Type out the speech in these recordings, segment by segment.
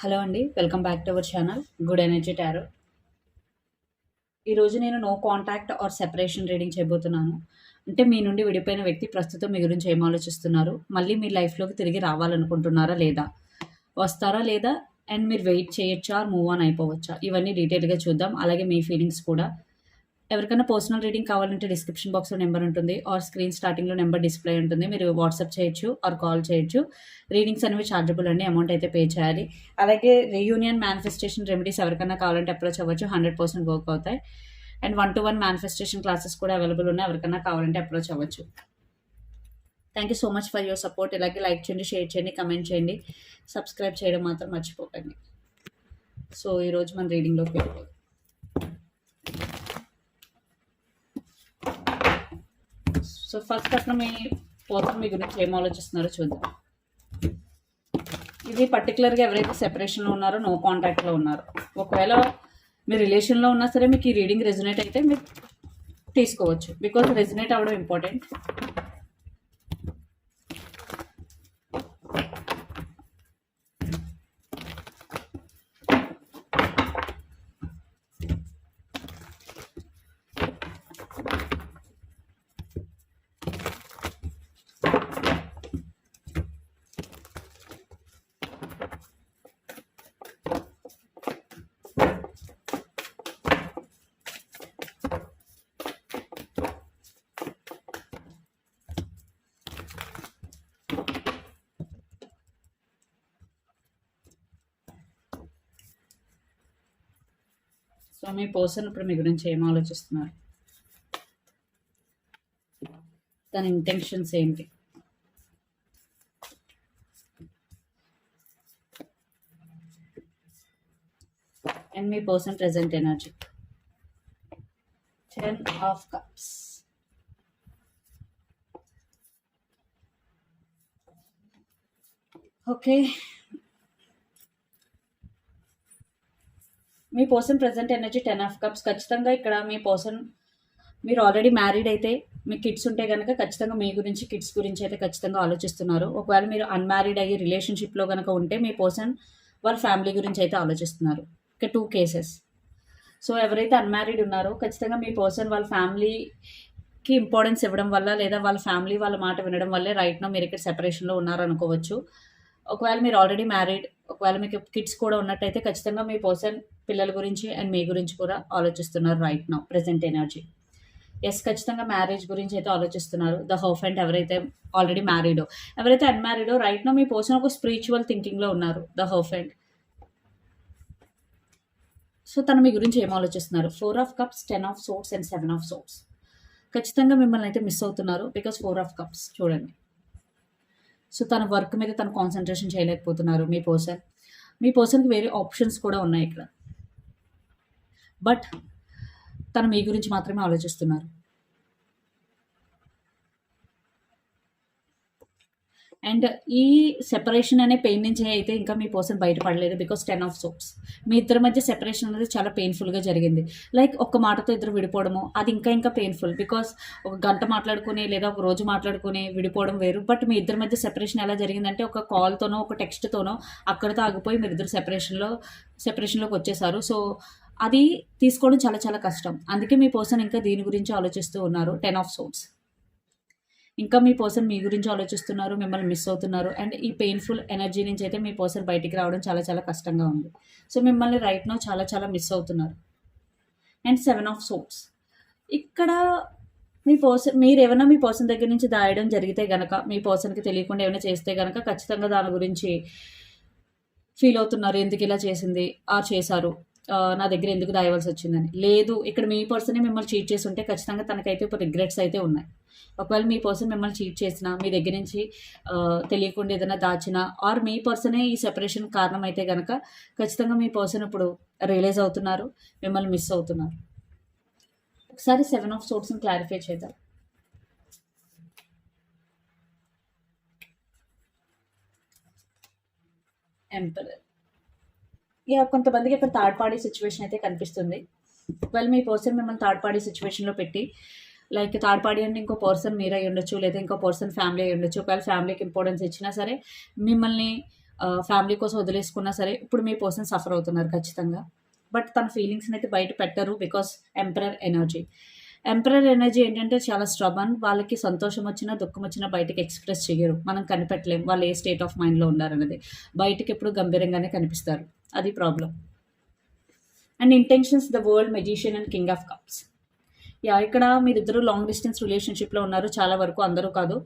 Hello అండి welcome back to our channel good energy tarot. ఈరోజు నేను no contact or separation reading చేయబోతున్నాను. అంటే మీ నుండి విడిపోయిన వ్యక్తి ప్రస్తుతం మీ గురించి ఏం ఆలోచిస్తున్నారు? మళ్ళీ మీ లైఫ్లోకి తిరిగి రావాలనుకుంటున్నారా లేదా? వస్తారా లేదా? అండ్ మీరు వెయిట్ చేయొచ్చా? ఆర్ మూవ్ ఆన్ అయిపోవచ్చా? ఇవన్నీ డీటెయిల్గా చూద్దాం. అలాగే మీ ఫీలింగ్స్ కూడా ఎవరికైనా పర్సనల్ రీడింగ్ కావాలంటే డిస్క్రిప్షన్ బాక్స్లో నెంబర్ ఉంటుంది ఆర్ స్క్రీన్ స్టార్టింగ్లో నెంబర్ డిస్ప్లే ఉంటుంది. మీరు వాట్సాప్ చేయొచ్చు ఆర్ కాల్ చేయొచ్చు. రీడింగ్స్ అనేవి ఛార్జబుల్ అండి అమౌంట్ అయితే పే చేయాలి. అలాగే రీయూనియన్ మేనిఫెస్టేషన్ రెమెడీస్ ఎవరికైనా కావాలంటే అప్రోచ్ అవ్వచ్చు హండ్రెడ్ పర్సెంట్ వర్క్ అవుతాయి. And one to one manifestation classes కూడా అవైలబుల్ ఉన్నాయి ఎవరికైనా కావాలంటే అప్రోచ్ అవ్వచ్చు. Thank you so much for your support ఇలాగే లైక్ చేయండి షేర్ చేయండి కమెంట్ చేయండి. సబ్స్క్రైబ్ చేయడం మాత్రం మర్చిపోకండి. సో ఈరోజు మన రీడింగ్లోకి వెళ్ళిపోదు. సో ఫస్ట్ అట్లా మీ పోతం మీ గురించి ఏం ఆలోచిస్తున్నారో చూద్దాం. ఇది పర్టికులర్గా ఎవరైతే సెపరేషన్లో ఉన్నారో నో కాంటాక్ట్లో ఉన్నారో. ఒకవేళ మీ రిలేషన్లో ఉన్నా సరే మీకు ఈ రీడింగ్ రెజనేట్ అయితే మీరు తీసుకోవచ్చు. బికాజ్ రెజొనేట్ అవ్వడం ఇంపార్టెంట్ స్వామి మీ పర్సన్ ఇప్పుడు మీ గురించి ఏం ఆలోచిస్తున్నారు? తన ఇంటెన్షన్స్ ఏంటి? And me person present energy ten of cups okay me person present energy ten of cups ఖచ్చితంగా ఇక్కడ మీ పర్సన్ మీరు ఆల్రెడీ మ్యారీడ్ అయితే మీ కిడ్స్ ఉంటే కనుక ఖచ్చితంగా మీ గురించి కిడ్స్ గురించి అయితే ఖచ్చితంగా ఆలోచిస్తున్నారు. ఒకవేళ మీరు అన్మ్యారీడ్ అయ్యి రిలేషన్షిప్లో కనుక ఉంటే మీ పర్సన్ వాళ్ళ ఫ్యామిలీ గురించి అయితే ఆలోచిస్తున్నారు. ఇక టూ కేసెస్ సో ఎవరైతే అన్మ్యారీడ్ ఉన్నారో ఖచ్చితంగా మీ పర్సన్ వాళ్ళ ఫ్యామిలీకి ఇంపార్టెన్స్ ఇవ్వడం వల్ల లేదా వాళ్ళ ఫ్యామిలీ వాళ్ళ మాట వినడం వల్లే రైట్నో మీరు ఇక్కడ సెపరేషన్లో ఉన్నారనుకోవచ్చు ఒకవేళ మీరు ఆల్రెడీ మ్యారీడ్ ఒకవేళ మీకు కిడ్స్ కూడా ఉన్నట్టయితే ఖచ్చితంగా మీ పర్సన్ పిల్లల గురించి అండ్ మీ గురించి కూడా ఆలోచిస్తున్నారు right now present energy yes ఖచ్చితంగా మ్యారేజ్ గురించి అయితే ఆలోచిస్తున్నారు. ద హౌఫ్ అండ్ ఎవరైతే ఆల్రెడీ మ్యారీడో ఎవరైతే అన్మ్యారీడో రైట్ నో మీ పర్సన్ ఒక స్పిరిచువల్ థింకింగ్లో ఉన్నారు ద హౌఫ్ అండ్ సో తను మీ గురించి ఏం ఆలోచిస్తున్నారు? Four of cups ten of swords and seven of swords ఖచ్చితంగా మిమ్మల్ని అయితే మిస్ అవుతున్నారు బికాస్ ఫోర్ ఆఫ్ కప్స్ చూడండి. సో తన వర్క్ మీద తను కాన్సన్ట్రేషన్ చేయలేకపోతున్నారు మీ పర్సన్ మీ పర్సన్కి వేరే ఆప్షన్స్ కూడా ఉన్నాయి ఇక్కడ. బట్ తను మీ గురించి మాత్రమే ఆలోచిస్తున్నారు. అండ్ ఈ సెపరేషన్ అనే పెయిన్ నుంచి అయితే ఇంకా మీ పర్సన్ బయటపడలేదు బికాస్ టెన్ ఆఫ్ సోప్స్. మీ ఇద్దరి మధ్య సెపరేషన్ అనేది చాలా పెయిన్ఫుల్గా జరిగింది. లైక్ ఒక్క మాటతో ఇద్దరు విడిపోవడము అది ఇంకా ఇంకా పెయిన్ఫుల్ బికాస్ ఒక గంట మాట్లాడుకుని లేదా ఒక రోజు మాట్లాడుకుని విడిపోవడం వేరు. బట్ మీ ఇద్దరి మధ్య సెపరేషన్ ఎలా జరిగిందంటే ఒక కాల్తోనో ఒక టెక్స్ట్తోనో అక్కడితో ఆగిపోయి మీరు ఇద్దరు సెపరేషన్లో సెపరేషన్లోకి వచ్చేసారు. సో అది తీసుకోవడం చాలా చాలా కష్టం. అందుకే మీ పర్సన్ ఇంకా దీని గురించి ఆలోచిస్తూ ఉన్నారు. టెన్ ఆఫ్ సోట్స్ ఇంకా మీ పర్సన్ మీ గురించి ఆలోచిస్తున్నారు మిమ్మల్ని మిస్ అవుతున్నారు. అండ్ ఈ పెయిన్ఫుల్ ఎనర్జీ నుంచి అయితే మీ పర్సన్ బయటికి రావడం చాలా చాలా కష్టంగా ఉంది. సో మిమ్మల్ని రైట్ నో చాలా చాలా మిస్ అవుతున్నారు. అండ్ సెవెన్ ఆఫ్ సోప్స్ ఇక్కడ మీ పర్సన్ మీరు ఏమైనా మీ పర్సన్ దగ్గర నుంచి దాయడం జరిగితే గనక మీ పర్సన్కి తెలియకుండా ఏమైనా చేస్తే గనక ఖచ్చితంగా దాని గురించి ఫీల్ అవుతున్నారు. ఎందుకు ఇలా చేసింది? ఆ చేశారు? నా దగ్గర ఎందుకు దాయవలసి వచ్చిందని. లేదు ఇక్కడ మీ పర్సనే మిమ్మల్ని చీట్ చేసి ఉంటే ఖచ్చితంగా తనకైతే ఒక రిగ్రెట్స్ అయితే ఉన్నాయి. ఒకవేళ మీ పర్సన్ మిమ్మల్ని చీట్ చేసినా మీ దగ్గర నుంచి తెలియకుండా ఏదైనా దాచినా ఆర్ మీ పర్సనే ఈ సెపరేషన్ కారణం అయితే కనుక ఖచ్చితంగా మీ పర్సన్ ఇప్పుడు రియలైజ్ అవుతున్నారు మిమ్మల్ని మిస్ అవుతున్నారు. ఒకసారి సెవెన్ ఆఫ్ సోర్స్ని క్లారిఫై చేద్దాం. ఎంపరర్ ఇక కొంతమందికి ఇక్కడ థర్డ్ పార్టీ సిచ్యువేషన్ అయితే కనిపిస్తుంది. వెల్ మీ పర్సన్ మిమ్మల్ని థర్డ్ పార్టీ సిచ్యువేషన్లో పెట్టి లైక్ థర్డ్ పార్టీ అంటే ఇంకో పర్సన్ మీరు అయి ఉండొచ్చు లేదా ఇంకో పర్సన్ ఫ్యామిలీ అయి ఉండొచ్చు. ఒకవేళ ఫ్యామిలీకి ఇంపార్టెన్స్ ఇచ్చినా సరే మిమ్మల్ని ఫ్యామిలీ కోసం వదిలేసుకున్నా సరే ఇప్పుడు మీ పర్సన్ సఫర్ అవుతున్నారు ఖచ్చితంగా. బట్ తన ఫీలింగ్స్ని అయితే బయట పెట్టరు because emperor energy emperor energy ఏంటంటే చాలా స్ట్రబన్ వాళ్ళకి సంతోషం వచ్చినా దుఃఖం వచ్చినా బయటకి ఎక్స్ప్రెస్ చేయరు మనం కనిపెట్టలేం. వాళ్ళు ఏ స్టేట్ ఆఫ్ మైండ్లో ఉన్నారన్నది. బయటకి ఎప్పుడు గంభీరంగానే కనిపిస్తారు. అది problem and intentions the world magician and king of cups yeah ఇక్కడ మీరిద్దరు లాంగ్ డిస్టెన్స్ రిలేషన్షిప్లో ఉన్నారు. చాలా వరకు అందరూ కాదు.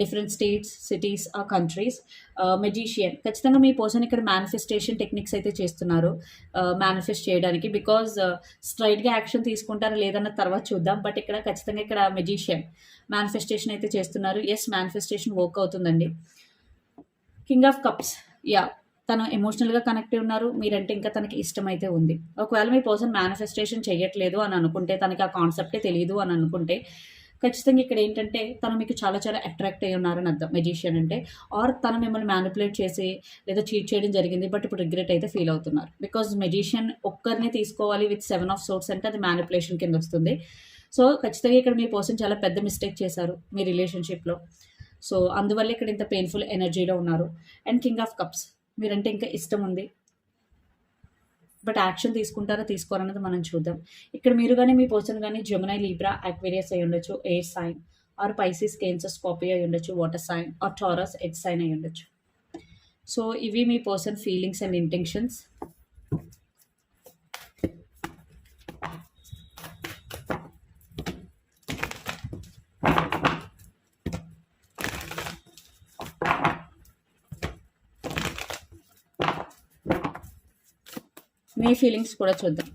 డిఫరెంట్ స్టేట్స్ సిటీస్ ఆ కంట్రీస్ మెజీషియన్ ఖచ్చితంగా మీ పర్సన్ ఇక్కడ మేనిఫెస్టేషన్ టెక్నిక్స్ అయితే చేస్తున్నారు మేనిఫెస్ట్ చేయడానికి. బికాజ్ స్ట్రైట్గా యాక్షన్ తీసుకుంటారా లేదన్న తర్వాత చూద్దాం. బట్ ఇక్కడ ఖచ్చితంగా ఇక్కడ మెజీషియన్ మేనిఫెస్టేషన్ అయితే చేస్తున్నారు. ఎస్ మేనిఫెస్టేషన్ వర్క్ అవుతుందండి. కింగ్ ఆఫ్ కప్స్ యా తను ఎమోషనల్గా కనెక్ట్ ఉన్నారు. మీరంటే ఇంకా తనకి ఇష్టం అయితే ఉంది. ఒకవేళ మీ పర్సన్ మేనిఫెస్టేషన్ చేయట్లేదు అని అనుకుంటే తనకి ఆ కాన్సెప్టే తెలియదు అని అనుకుంటే ఖచ్చితంగా ఇక్కడ ఏంటంటే తను మీకు చాలా చాలా అట్రాక్ట్ అయ్యి ఉన్నారని అర్థం. మెజిషియన్ అంటే ఆర్ తను మిమ్మల్ని మ్యానిపులేట్ చేసి లేదా చీట్ చేయడం జరిగింది బట్ ఇప్పుడు రిగ్రెట్ అయితే ఫీల్ అవుతున్నారు. బికాజ్ మెజిషియన్ ఒక్కరిని తీసుకోవాలి విత్ సెవెన్ ఆఫ్ సోర్స్ అంటే అది మ్యానిపులేషన్ కింద వస్తుంది. సో ఖచ్చితంగా ఇక్కడ మీ పర్సన్ చాలా పెద్ద మిస్టేక్ చేశారు మీ రిలేషన్షిప్లో సో అందువల్ల ఇక్కడ ఇంత పెయిన్ఫుల్ ఎనర్జీలో ఉన్నారు. అండ్ కింగ్ ఆఫ్ కప్స్ మీరంటే ఇంకా ఇష్టం ఉంది. బట్ యాక్షన్ తీసుకుంటారా తీసుకోరన్నది మనం చూద్దాం. ఇక్కడ మీరు కానీ మీ పర్సన్ కానీ జమునై లీబ్రా అక్వేరియస్ అయి ఉండొచ్చు air sign or Pisces Cancer Scorpio అయి ఉండొచ్చు water sign or Taurus earth sign అయి ఉండొచ్చు. సో ఇవి మీ పర్సన్ ఫీలింగ్స్ అండ్ ఇంటెన్షన్స్ మీ ఫీలింగ్స్ కూడా చూద్దాం.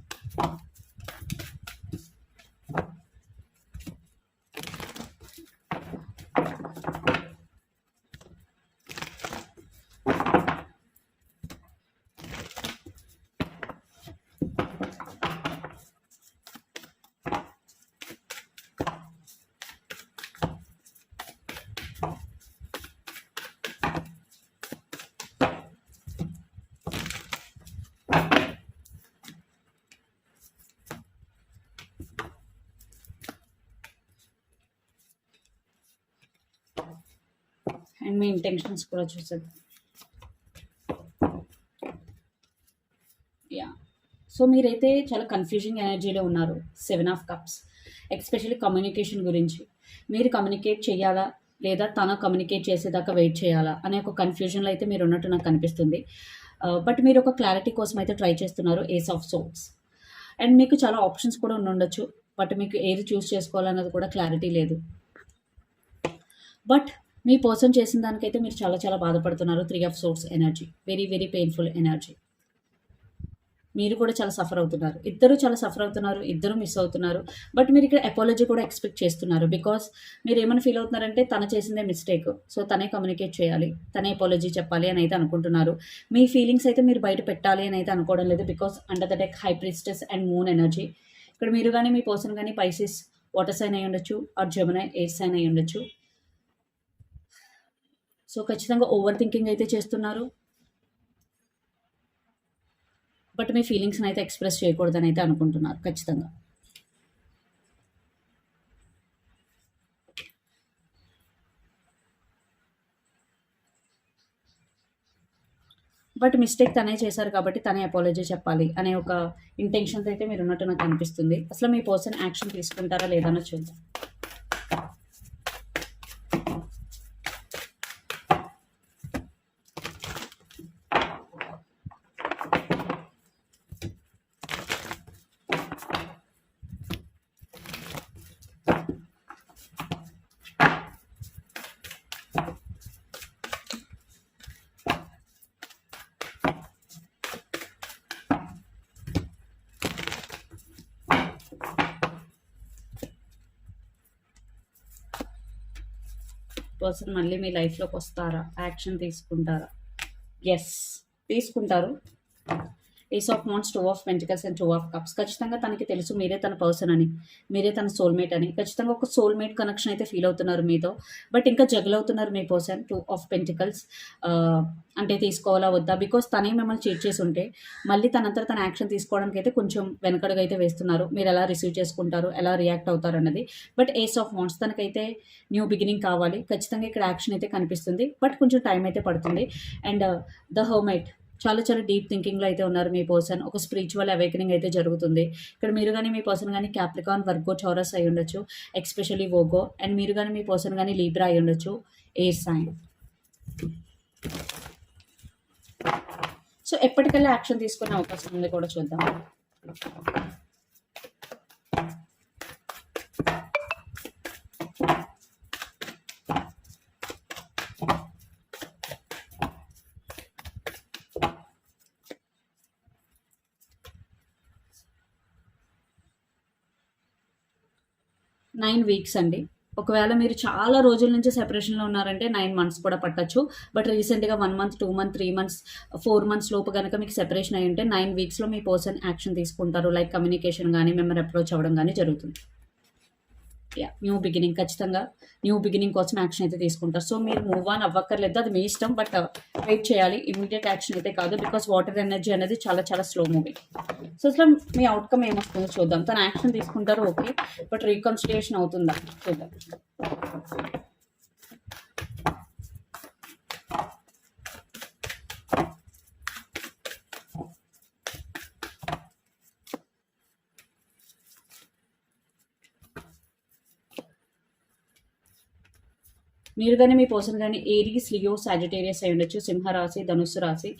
అండ్ మీ ఇంటెన్షన్స్ కూడా చూసేద్దాం. యా సో మీరైతే చాలా కన్ఫ్యూజింగ్ ఎనర్జీలో ఉన్నారు seven of cups especially communication గురించి. మీరు కమ్యూనికేట్ చేయాలా? లేదా తను కమ్యూనికేట్ చేసేదాకా వెయిట్ చేయాలా? అనే ఒక కన్ఫ్యూజన్లో అయితే మీరు ఉన్నట్టు నాకు కనిపిస్తుంది బట్ uh, మీరు ఒక క్లారిటీ కోసం అయితే ట్రై చేస్తున్నారు ఏస్ ఆఫ్ సోల్స్ అండ్ మీకు చాలా ఆప్షన్స్ కూడా ఉండొచ్చు బట్ మీకు ఏది చూస్ చేసుకోవాలన్నది కూడా క్లారిటీ లేదు. బట్ మీ పర్సన్ చేసిన దానికైతే మీరు చాలా చాలా బాధపడుతున్నారు. Three of swords energy very very painful energy మీరు కూడా చాలా సఫర్ అవుతున్నారు. ఇద్దరు చాలా సఫర్ అవుతున్నారు. ఇద్దరు మిస్ అవుతున్నారు. బట్ మీరు ఇక్కడ అపాలజీ కూడా ఎక్స్పెక్ట్ చేస్తున్నారు. బికాస్ మీరు ఏమైనా ఫీల్ అవుతున్నారంటే తను చేసిందే మిస్టేక్ సో తనే కమ్యూనికేట్ చేయాలి. తనే అపాలజీ చెప్పాలి అని అయితే అనుకుంటున్నారు. మీ ఫీలింగ్స్ అయితే మీరు బయట పెట్టాలి అని అయితే అనుకోవడం లేదు. Because under the deck high priestess and moon energy ఇక్కడ మీరు కానీ మీ పర్సన్ కానీ పైసెస్ వాటర్ సైన్ అయి ఉండొచ్చు. ఆర్ జమునై ఎయిర్ సైన్ అయి ఉండొచ్చు. సో ఖచ్చితంగా ఓవర్ థింకింగ్ అయితే చేస్తున్నారు. బట్ మీ ఫీలింగ్స్ని అయితే ఎక్స్ప్రెస్ చేయకూడదని అయితే అనుకుంటున్నారు ఖచ్చితంగా. బట్ మిస్టేక్ తనే చేశారు కాబట్టి తనే అపాలజీ చెప్పాలి అనే ఒక ఇంటెన్షన్తో అయితే మీరు ఉన్నట్టు నాకు అనిపిస్తుంది. అసలు మీ పర్సన్ యాక్షన్ తీసుకుంటారా లేదన్నా చూద్దాం. పర్సన్ మళ్ళీ మీ లైఫ్లోకి వస్తారా? యాక్షన్ తీసుకుంటారా? ఎస్ తీసుకుంటారు. Ace of wands two of pentacles and two of cups ఖచ్చితంగా తనకి తెలుసు మీరే తన పర్సన్ అని మీరే తన సోల్మేట్ అని. ఖచ్చితంగా ఒక సోల్మేట్ కనెక్షన్ అయితే ఫీల్ అవుతున్నారు మీతో. బట్ ఇంకా జగల్ అవుతున్నారు మీ పర్సన్ టూ ఆఫ్ పెంటికల్స్ అంటే తీసుకోవాలా వద్దా? బికాస్ తనే మిమ్మల్ని చీట్ చేసి ఉంటే మళ్ళీ తనంతా తన యాక్షన్ తీసుకోవడానికి అయితే కొంచెం వెనకడుగా అయితే వేస్తున్నారు. మీరు ఎలా రిసీవ్ చేసుకుంటారు ఎలా రియాక్ట్ అవుతారు అన్నది. బట్ ఏస్ ఆఫ్ మాన్స్ తనకైతే న్యూ బిగినింగ్ కావాలి. ఖచ్చితంగా ఇక్కడ యాక్షన్ అయితే కనిపిస్తుంది. బట్ కొంచెం టైం అయితే పడుతుంది. అండ్ ద హోమైట్ చాలా చాలా డీప్ థింకింగ్లో అయితే ఉన్నారు మీ పర్సన్ ఒక స్పిరిచువల్ అవేకనింగ్ అయితే జరుగుతుంది. ఇక్కడ మీరు కానీ మీ పర్సన్ కానీ క్యాప్రికాన్ వర్గో చౌరస్ అయి ఉండొచ్చు. ఎక్స్పెషల్లీ వోగో అండ్ మీరు కానీ మీ పర్సన్ కానీ లీబ్రా అయి ఉండొచ్చు. ఎయిర్ సైన్ సో ఎప్పటికల్లా యాక్షన్ తీసుకునే అవకాశం ఉంది కూడా చూద్దాం. నైన్ వీక్స్ అండి. ఒకవేళ మీరు చాలా రోజుల నుంచి సెపరేషన్లో ఉన్నారంటే నైన్ మంత్స్ కూడా పట్టచ్చు. బట్ రీసెంట్గా one month two month three months four months లోపు కనుక మీకు సెపరేషన్ అయి ఉంటే నైన్ వీక్స్లో మీ పర్సన్ యాక్షన్ తీసుకుంటారు. లైక్ కమ్యూనికేషన్ కానీ మిమ్మల్ని అప్రోచ్ అవ్వడం కానీ జరుగుతుంది. న్యూ బిగినింగ్ ఖచ్చితంగా. న్యూ బిగినింగ్ కోసం యాక్షన్ అయితే తీసుకుంటారు. సో మీరు మూవ్ ఆన్ అవ్వక్కర్లేదు. అది మీ ఇష్టం బట్ వెయిట్ uh, చేయాలి. ఇమీడియట్ యాక్షన్ అయితే కాదు బికాస్ వాటర్ ఎనర్జీ అనేది చాలా చాలా స్లో మూవింగ్ సో అసలు మీ అవుట్కమ్ ఏమొస్తుందో చూద్దాం. తను యాక్షన్ తీసుకుంటారు ఓకే బట్ రీకన్సిలియేషన్ అవుతుందా? చూద్దాం. మీరు కానీ మీ పర్సన్ కానీ ఏరీస్ లియో సాజిటేరియస్ అయి ఉండొచ్చు. సింహరాశి ధనుస్సు రాశి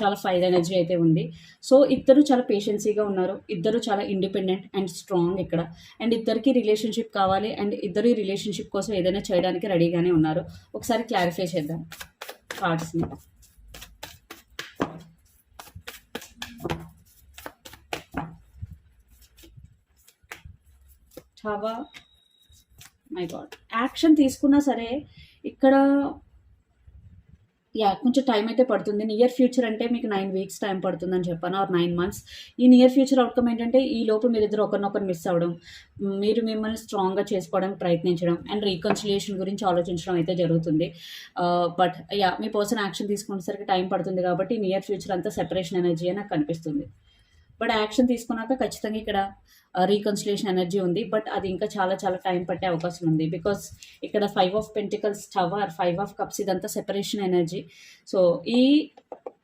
చాలా ఫైర్ ఎనర్జీ అయితే ఉంది. సో ఇద్దరు చాలా పేషెన్సీగా ఉన్నారు. ఇద్దరు చాలా ఇండిపెండెంట్ అండ్ స్ట్రాంగ్ ఇక్కడ. అండ్ ఇద్దరికి రిలేషన్షిప్ కావాలి. అండ్ ఇద్దరు ఈ రిలేషన్షిప్ కోసం ఏదైనా చేయడానికి రెడీగానే ఉన్నారు. ఒకసారి క్లారిఫై చేద్దాం కార్డ్స్ని చాలా మై గాడ్ యాక్షన్ తీసుకున్నా సరే ఇక్కడ యా కొంచెం టైం అయితే పడుతుంది. నియర్ ఫ్యూచర్ అంటే మీకు నైన్ వీక్స్ టైం పడుతుందని చెప్పాను ఆర్ నైన్ మంత్స్ ఈ నియర్ ఫ్యూచర్ అవుట్కమ్ ఏంటంటే ఈ లోపు మీరిద్దరు ఒకరినొకరు మిస్ అవ్వడం మీరు మిమ్మల్ని స్ట్రాంగ్గా చేసుకోవడానికి ప్రయత్నించడం అండ్ రీకన్సిలియేషన్ గురించి ఆలోచించడం అయితే జరుగుతుంది. Uh, బట్ యా మీ పర్సన్ యాక్షన్ తీసుకునేసరికి టైం పడుతుంది కాబట్టి నియర్ ఫ్యూచర్ అంతా సెపరేషన్ ఎనర్జీ అని నాకు కనిపిస్తుంది. బట్ యాక్షన్ తీసుకున్నాక ఖచ్చితంగా ఇక్కడ రీకన్సిలేషన్ ఎనర్జీ ఉంది. బట్ అది ఇంకా చాలా చాలా టైం పట్టే అవకాశం ఉంది. బికాస్ ఇక్కడ five of pentacles tower five of cups ఇదంతా సెపరేషన్ ఎనర్జీ సో ఈ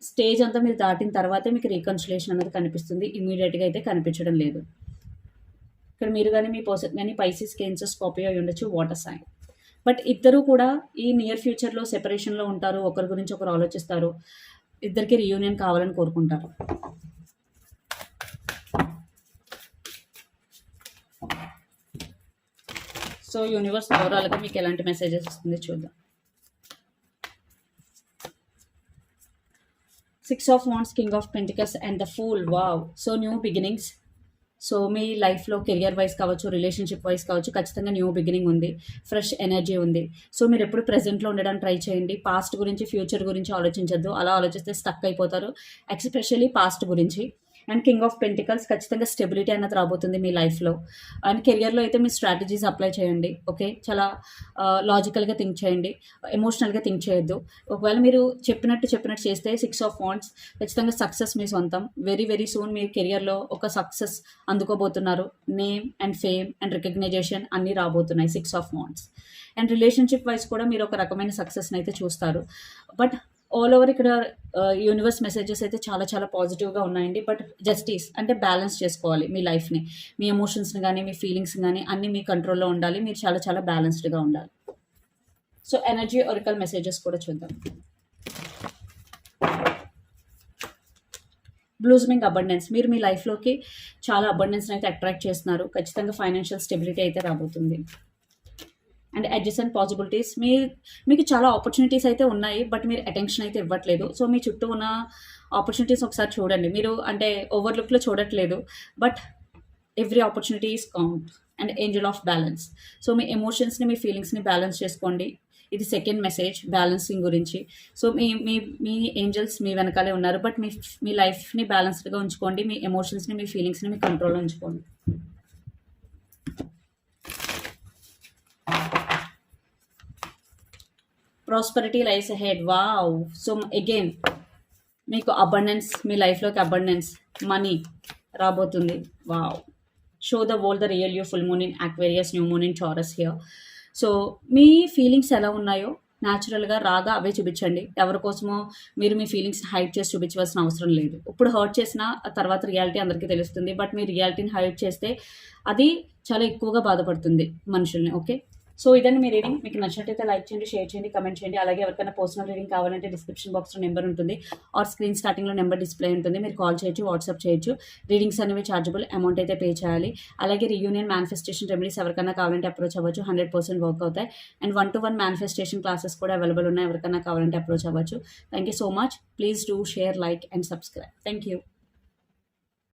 స్టేజ్ అంతా మీరు దాటిన తర్వాతే మీకు రీకన్సిలేషన్ అనేది కనిపిస్తుంది. ఇమీడియట్గా అయితే కనిపించడం లేదు. ఇక్కడ మీరు కానీ మీ పర్సన్ కానీ పైసిస్ కేన్సర్ స్కాపియో అయి ఉండొచ్చు వాటర్ సైన్ బట్ ఇద్దరు కూడా ఈ నియర్ ఫ్యూచర్లో సెపరేషన్లో ఉంటారు. ఒకరి గురించి ఒకరు ఆలోచిస్తారు. ఇద్దరికి రీయూనియన్ కావాలని కోరుకుంటారు. సో యూనివర్స్ ఓవరాల్గా మీకు ఎలాంటి మెసేజెస్ వస్తుంది చూద్దాం. Six of wands king of pentacles and the fool wow so new beginnings so మీ లైఫ్లో కెరియర్ వైజ్ కావచ్చు రిలేషన్షిప్ వైజ్ కావచ్చు ఖచ్చితంగా న్యూ బిగినింగ్ ఉంది. ఫ్రెష్ ఎనర్జీ ఉంది. సో మీరు ఎప్పుడు ప్రెజెంట్లో ఉండడానికి ట్రై చేయండి. పాస్ట్ గురించి ఫ్యూచర్ గురించి ఆలోచించద్దు. అలా ఆలోచిస్తే స్టక్ అయిపోతారు. ఎక్స్పెషల్లీ పాస్ట్ గురించి. అండ్ కింగ్ ఆఫ్ పెంటికల్స్ ఖచ్చితంగా స్టెబిలిటీ అన్నది రాబోతుంది మీ లైఫ్లో అండ్ కెరియర్లో అయితే మీ స్ట్రాటజీస్ అప్లై చేయండి ఓకే చాలా లాజికల్గా థింక్ చేయండి ఎమోషనల్గా థింక్ చేయొద్దు. ఒకవేళ మీరు చెప్పినట్టు చెప్పినట్టు చేస్తే సిక్స్ ఆఫ్ వాంట్స్ ఖచ్చితంగా సక్సెస్ మీ సొంతం. వెరీ వెరీ సూన్ మీ కెరియర్లో ఒక success అందుకోబోతున్నారు. Name and fame and recognition అన్నీ రాబోతున్నాయి six of wands and relationship wise కూడా మీరు ఒక రకమైన సక్సెస్ని అయితే చూస్తారు. బట్ ఆల్ ఓవర్ ఇక్కడ యూనివర్స్ మెసేజెస్ అయితే చాలా చాలా పాజిటివ్గా ఉన్నాయండి. బట్ జస్టిస్ అంటే బ్యాలెన్స్ చేసుకోవాలి మీ లైఫ్ని మీ ఎమోషన్స్ని కానీ మీ ఫీలింగ్స్ కానీ అన్నీ మీ కంట్రోల్లో ఉండాలి. మీరు చాలా చాలా బ్యాలెన్స్డ్గా ఉండాలి. సో ఎనర్జీ ఒరికల్ మెసేజెస్ కూడా చూద్దాం. బ్లూజ్మింగ్ అబండెన్స్ మీరు మీ లైఫ్లోకి చాలా అబండెన్స్ని అయితే అట్రాక్ట్ చేస్తున్నారు. ఖచ్చితంగా ఫైనాన్షియల్ స్టెబిలిటీ అయితే రాబోతుంది. అండ్ అడ్జసెంట్ పాసిబిలిటీస్ మీ మీకు చాలా ఆపర్చునిటీస్ అయితే ఉన్నాయి బట్ మీరు అటెన్షన్ అయితే ఇవ్వట్లేదు. సో మీ చుట్టూ ఉన్న ఆపర్చునిటీస్ ఒకసారి చూడండి. మీరు అంటే ఓవర్లుక్లో చూడట్లేదు but every opportunity is count and angel of balance so మీ ఎమోషన్స్ని మీ ఫీలింగ్స్ని బ్యాలెన్స్ చేసుకోండి. ఇది సెకండ్ మెసేజ్ బ్యాలెన్సింగ్ గురించి. సో మీ మీ మీ ఏంజల్స్ మీ వెనకాలే ఉన్నారు బట్ మీ మీ లైఫ్ని బ్యాలెన్స్డ్గా ఉంచుకోండి. మీ ఎమోషన్స్ని మీ ఫీలింగ్స్ని మీ కంట్రోల్లో ఉంచుకోండి. Prosperity lies head wow so again మీకు అబండెన్స్ మీ లైఫ్లోకి అబండెన్స్ మనీ రాబోతుంది. Wow show the whole the real you full moon in Aquarius new moon in Taurus here so me feelings ఎలా ఉన్నాయో న్యాచురల్గా రాగా అవే చూపించండి. ఎవరి కోసమో మీరు మీ ఫీలింగ్స్ హైడ్ చేసి చూపించవలసిన అవసరం లేదు. ఇప్పుడు హర్ట్ చేసిన తర్వాత రియాలిటీ అందరికీ తెలుస్తుంది. బట్ మీ రియాలిటీని హైడ్ చేస్తే అది చాలా ఎక్కువగా బాధపడుతుంది మనుషుల్ని ఓకే సో ఇదండి మీ రీడింగ్. మీకు నచ్చినట్టయితే లైక్ చేయండి షేర్ చేయండి కమెంట్ చేయండి. అలాగే ఎవరికైనా పర్సనల్ రీడింగ్ కావాలంటే డిస్క్రిప్షన్ బాక్స్లో నెంబర్ ఉంటుంది. ఆర్ స్క్రీన్ స్టార్టింగ్లో నెంబర్ డిస్ప్లే ఉంటుంది. మీరు కాల్ చేయొచ్చు వాట్సాప్ చేయొచ్చు. రీడింగ్స్ అనేవి చార్జబుల్ అమౌంట్ అయితే పే చేయాలి. అలాగే రీయూనియన్ మేనిఫెస్టేషన్ రెమెడీస్ ఎవరికైనా కావాలంటే అప్రోచ్ అవ్వచ్చు. హండ్రెడ్ పర్సెంట్ వర్క్ అవుతాయి. And one to one manifestation classes కూడా అవైలబుల్ ఉన్నాయి. ఎవరికైనా కావాలంటే అప్రోచ్ అవ్వచ్చు. Thank you so much. Please do share like and subscribe. Thank you.